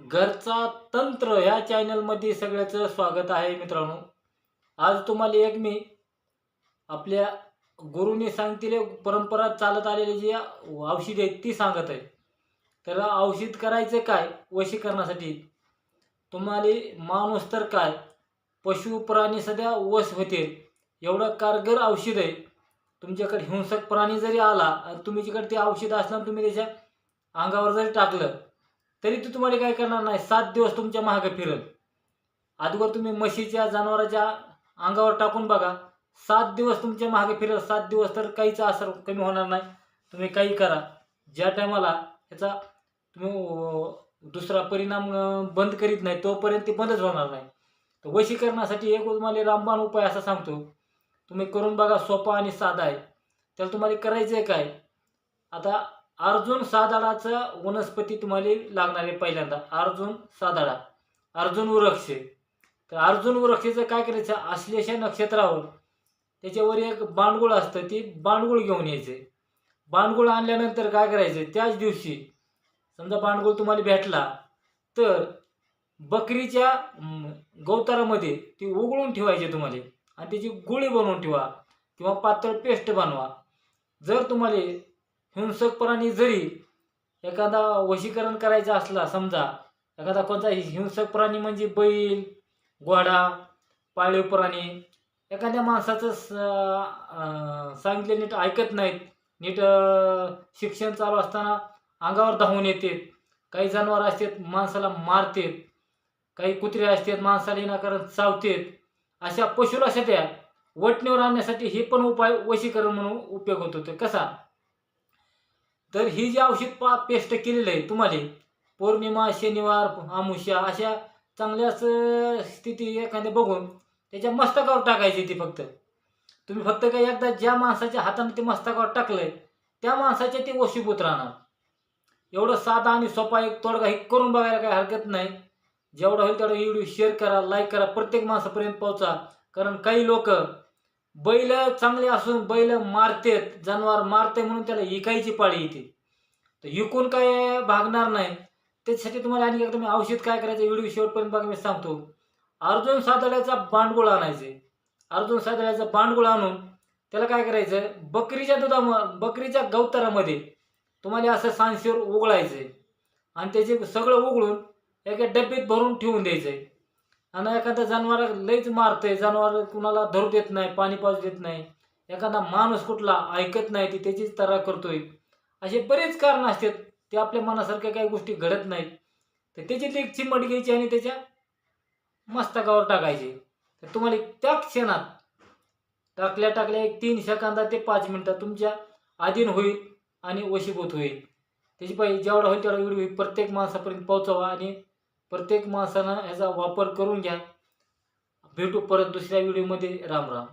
घरचा तंत्र ह्या चॅनलमध्ये सगळ्याचं स्वागत आहे मित्रांनो. आज तुम्हाला एक मी आपल्या गुरुनी सांगतील परंपरा चालत आलेली जी औषध आहेत ती सांगत आहे. तर औषध करायचं काय? वशीकरणासाठी. तुम्हाला माणूस तर काय? पशु प्राणी सध्या वश होते एवढं कारगर औषध आहे. तुमच्याकडे हिंसक प्राणी जरी आला आणि तुमच्याकडे ते औषध असलं तुम्ही त्याच्या अंगावर जरी टाकलं तरी ते तुम्हाला काय करणार नाही. सात दिवस तुमच्या मागं फिरल. अगोदर तुम्ही म्हशीच्या जनावराच्या अंगावर टाकून बघा. सात दिवस तुमच्या मागे फिरल. सात दिवस तर काहीच असर कमी होणार नाही. तुम्ही काही करा. ज्या टायमाला ह्याचा तुम्ही दुसरा परिणाम बंद करीत नाही तोपर्यंत ते बंदच होणार नाही. तर वशीकरणासाठी एक तुम्हाला रामबाण उपाय असा सांगतो. तुम्ही करून बघा सोपा आणि साधा आहे. त्याला तुम्हाला करायचं आहे काय? आता अर्जुन सादाळाचा वनस्पती तुम्हाला लागणार आहे पहिल्यांदा. अर्जुन सादाळा. अर्जुन वृक्ष. तर अर्जुन वृक्षाचं काय करायचं? आश्लेषा नक्षत्रावर त्याच्यावर एक बांडगुळ असतं ती बांडगुळ घेऊन यायचे. बांडगुळ आणल्यानंतर काय करायचं? त्याच दिवशी समजा बांडगुळ तुम्हाला भेटला तर बकरीच्या गवतारामध्ये ती उघडून ठेवायची तुम्हाला. आणि त्याची गुळी बनवून ठेवा किंवा पातळ पेस्ट बनवा. जर तुम्हाला हिंसक प्राणी जरी एखादा वशीकरण करायचं असला समजा एखादा कोणता हिंसक प्राणी म्हणजे बैल घोडा पाळीव प्राणी एखाद्या माणसाचं स सांगितले नीट ऐकत नाहीत नीट शिक्षण चालू असताना अंगावर धावून येतात. काही जनावर असतात माणसाला मारतात. काही कुत्रे असतात माणसाला विनाकारण चावतात. अशा पशुला त्या वटणीवर आणण्यासाठी हे पण उपाय वशीकरण म्हणून उपयोग होतो होते. कसा? तर ही जी औषध पा पेस्ट केलेलं आहे तुम्हाला पौर्णिमा शनिवार आमुष्या अशा चांगल्याच स्थिती एखाद्या बघून त्याच्या मस्तकावर टाकायची ती फक्त. तुम्ही फक्त काही एकदा ज्या माणसाच्या हाताने ते मस्तकावर टाकलंय त्या माणसाच्या ते वशीभूत राहणार. एवढं साधा आणि सोपा एक तोडगा हे करून बघायला काही हरकत नाही. जेवढा होईल तेवढा व्हिडिओ शेअर करा लाईक करा प्रत्येक माणसापर्यंत पोहोचा. कारण काही लोक बैल चांगले असून बैल मारतेत जनावर मारते म्हणून त्याला इकायची पाळी येते. तर इकून काय भागणार नाही. त्याच्यासाठी तुम्हाला आणि एकदा मी औषध काय करायचं व्हिडिओ शेवटपर्यंत बघा मी सांगतो. अर्जुन सादळ्याचा बांडगुळ आणायचे. अर्जुन सादळ्याचा बांडगुळ आणून त्याला काय करायचं बकरीच्या दुधा बकरीच्या गवतारामध्ये तुम्हाला असं सांशीवर उघडायचं आणि त्याचे सगळं उघडून एका डब्यात भरून ठेवून द्यायचं. आणि एखादा जनावर लईच मारतंय जनावर कुणाला धरू देत नाही पाणी पाजू देत नाही. एखादा माणूस कुठला ऐकत नाही ती त्याचीच तरा करतोय. असे बरेच कारण असतात ते आपल्या मनासारख्या काही गोष्टी घडत नाहीत. तर त्याची एक चिमट घ्यायची आणि त्याच्या मस्तकावर टाकायची. तर तुम्हाला त्या क्षणात टाकल्या टाकल्या एक तीन सेकंदा ते पाच मिनटं तुमच्या आधीन होईल आणि वशीभूत होईल. त्याची पाहिजे जेवढा होईल तेवढा व्हिडिओ प्रत्येक माणसापर्यंत पोहोचवा आणि प्रत्येक माणसानं ह्याचा वापर करून घ्या. भेटू परत दुसऱ्या व्हिडिओमध्ये राम राम.